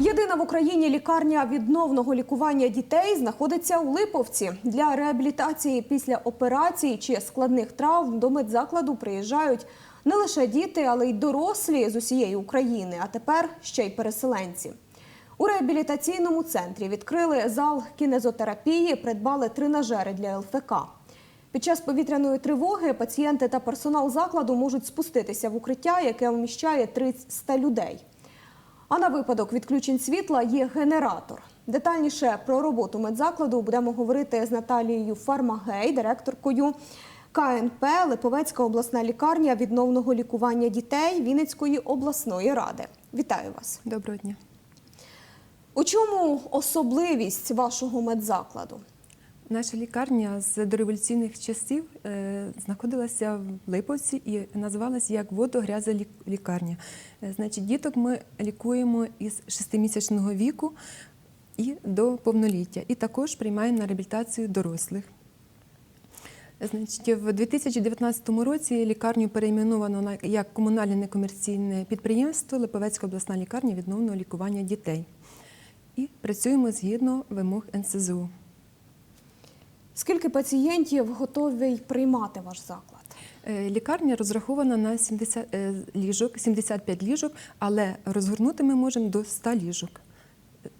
Єдина в Україні лікарня відновного лікування дітей знаходиться у Липовці. Для реабілітації після операцій чи складних травм до медзакладу приїжджають не лише діти, але й дорослі з усієї України, а тепер ще й переселенці. У реабілітаційному центрі відкрили зал кінезотерапії, придбали тренажери для ЛФК. Під час повітряної тривоги пацієнти та персонал закладу можуть спуститися в укриття, яке вміщає 300 людей. А на випадок відключень світла є генератор. Детальніше про роботу медзакладу будемо говорити з Наталією Фармагей, директоркою КНП Липовецька обласна лікарня відновного лікування дітей Вінницької обласної ради. Вітаю вас! Доброго дня. У чому особливість вашого медзакладу? Наша лікарня з дореволюційних часів е, знаходилася в Липовці і називалася як водогряза лікарня. Е, Значить, діток ми лікуємо із шестимісячного віку і до повноліття, і також приймаємо на реабілітацію дорослих. Значить, в 2019 році лікарню перейменовано як комунальне некомерційне підприємство Липовецька обласна лікарня відновного лікування дітей. І працюємо згідно вимог НСЗУ. Скільки пацієнтів готові приймати ваш заклад? Е, Лікарня розрахована на 70 е, ліжок, 75 ліжок, але розгорнути ми можемо до 100 ліжок.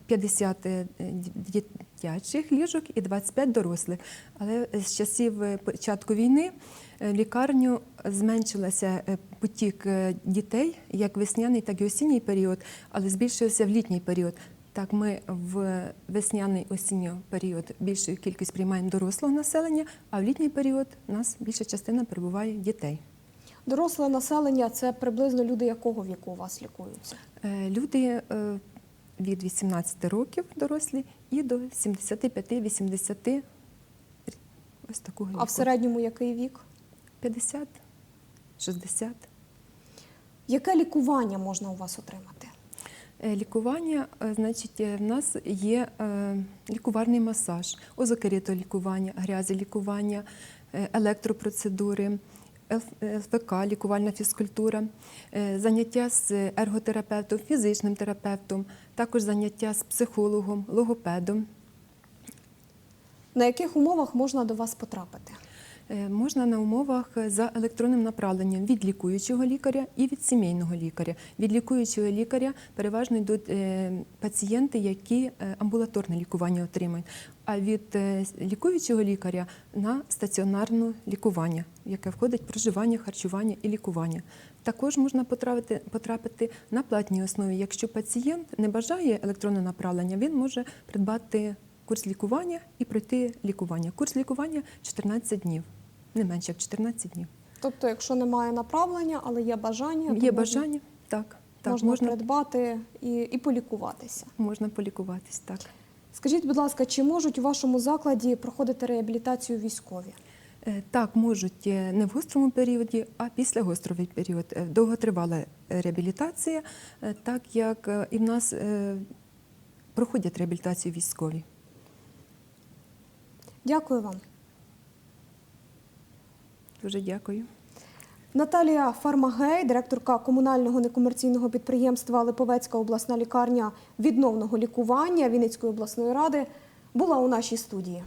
50 е, дитячих ліжок і 25 дорослих. Але з часів початку війни в лікарню зменшилася потік дітей як весняний, так і осінній період, але збільшився в літній період. Так, ми в весняний осінній період більшу кількість приймаємо дорослого населення, а в літній період у нас більша частина перебуває дітей. Доросле населення це приблизно люди якого віку у вас лікуються? Е, Люди е, від 18 років дорослі і до 75-80 ось такого віку. А в середньому який вік? 50, 60. Яке лікування можна у вас отримати? Е, Лікування, е, значить, е, в нас є лікувальний масаж, озокеритолікування, грязелікування, е, електропроцедури, ЛФ- ЛФК, лікувальна фізкультура, заняття з ерготерапевтом, фізичним терапевтом, також заняття з психологом, логопедом. На яких умовах можна до вас потрапити? Е, Можна на умовах за електронним направленням від лікуючого лікаря і від сімейного лікаря. Від лікуючого лікаря переважно йдуть е, пацієнти, які е, амбулаторне лікування отримують. А від е, лікуючого лікаря на стаціонарне лікування, яке входить проживання, харчування і лікування. Також можна потрапити, потрапити на платній основі. Якщо пацієнт не бажає електронне направлення, він може придбати курс лікування і пройти лікування. Курс лікування 14 днів, не менше як 14 днів. Тобто, якщо немає направлення, але є бажання, то Є можна, бажання, так. Так, можна, можна, придбати і, і полікуватися. можна полікуватись, так. Скажіть, будь ласка, чи можуть у вашому закладі проходити реабілітацію військові? Е, Так, можуть е, не в гострому періоді, а після гостровий період. Е, Довготривала реабілітація, так як і в нас проходять реабілітацію військові. Дякую вам. Дуже дякую. Наталія Фармагей, директорка комунального некомерційного підприємства Липовецька обласна лікарня відновного лікування Вінницької обласної ради, була у нашій студії.